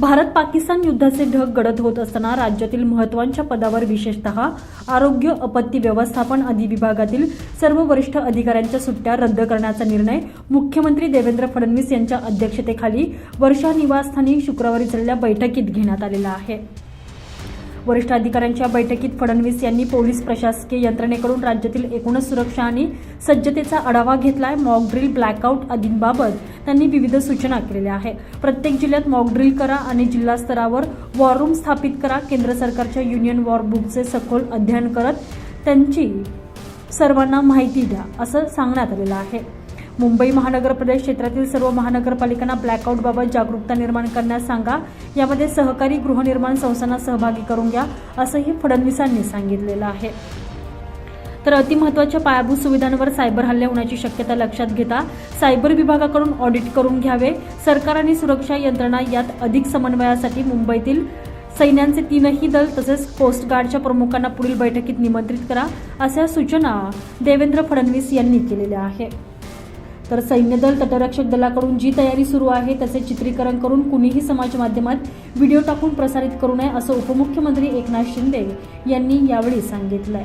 भारत पाकिस्तान युद्धाचे ढग गडद होत असताना राज्यातील महत्वांच्या पदावर विशेषतः आरोग्य आपत्ती व्यवस्थापन अधिविभागातील सर्व वरिष्ठ अधिकाऱ्यांच्या सुट्ट्या रद्द करण्याचा निर्णय मुख्यमंत्री देवेंद्र फडणवीस यांच्या अध्यक्षतेखाली वर्षा निवासस्थानी शुक्रवारी झालेल्या बैठकीत घेण्यात आलेला आहे. वरिष्ठ अधिकाऱ्यांच्या बैठकीत फडणवीस यांनी पोलीस प्रशासकीय यंत्रणेकडून राज्यातील एकूणच सुरक्षा आणि सज्जतेचा आढावा घेतलाय. मॉक ड्रिल ब्लॅकआउट आदींबाबत त्यांनी विविध सूचना केलेल्या आहे प्रत्येक जिल्ह्यात मॉक ड्रिल करा आणि जिल्हा स्तरावर वॉर रूम स्थापित करा. केंद्र सरकारच्या युनियन वॉर बुकचे सखोल अध्ययन करत त्यांची सर्वांना माहिती द्या असं सांगण्यात आलेलं आहे. मुंबई महानगर प्रदेश क्षेत्रातील सर्व महानगरपालिकांना ब्लॅकआउटबाबत जागरूकता निर्माण करण्यास सांगा. यामध्ये सहकारी गृहनिर्माण संस्थांना सहभागी करून घ्या असंही फडणवीसांनी सांगितलेलं आहे. तर अतिमहत्वाच्या पायाभूत सुविधांवर सायबर हल्ले होण्याची शक्यता लक्षात घेता सायबर विभागाकडून ऑडिट करून घ्यावे. सरकार आणि सुरक्षा यंत्रणा यात अधिक समन्वयासाठी मुंबईतील सैन्यांचे तीनही दल तसेच कोस्टगार्डच्या प्रमुखांना पुढील बैठकीत निमंत्रित करा अशा सूचना देवेंद्र फडणवीस यांनी केलेल्या आहे तर सैन्य दल तटरक्षक दलाकडून जी तयारी सुरू आहे त्याचे चित्रीकरण करून कुणीही समाज माध्यमात व्हिडिओ टाकून प्रसारित करू नये असं उपमुख्यमंत्री एकनाथ शिंदे यांनी यावेळी सांगितलंय.